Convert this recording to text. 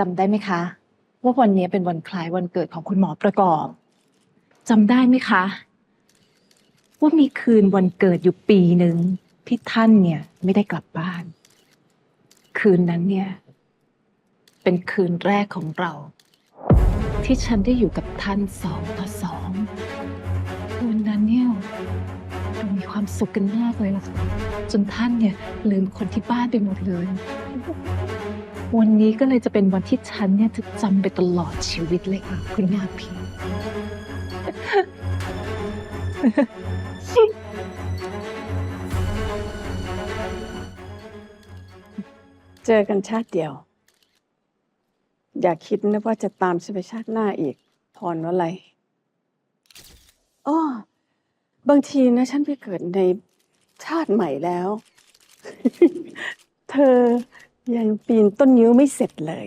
จำได้ไหมคะ ว่าวันนี้เป็นวันคล้ายวันเกิดของคุณหมอประกอบจำได้ไหมคะ ว่ามีคืนวันเกิดอยู่ปีหนึ่งที่ท่านเนี่ยไม่ได้กลับบ้าน คืนนั้นเนี่ย เป็นคืนแรกของเรา ที่ฉันได้อยู่กับท่านสองต่อสองคืนนั้นเนี่ยเรามีความสุขกันมากเลยล่ะจนท่านเนี่ยลืมคนที่บ้านไปหมดเลย วันนี้ก็เลยจะเป็นวันที่ฉันเนี่ยจะจำไปตลอดชีวิตเลยค่ะ คุณนาพีเจอกันชาติเดียว อย่าคิดนะว่าจะตามฉันไปชาติหน้าอีก พรว่าอะไรอ้อบางทีนะฉันไปเกิดในชาติใหม่แล้ว เธอ ยังปีนต้นนิ้วไม่เสร็จเลย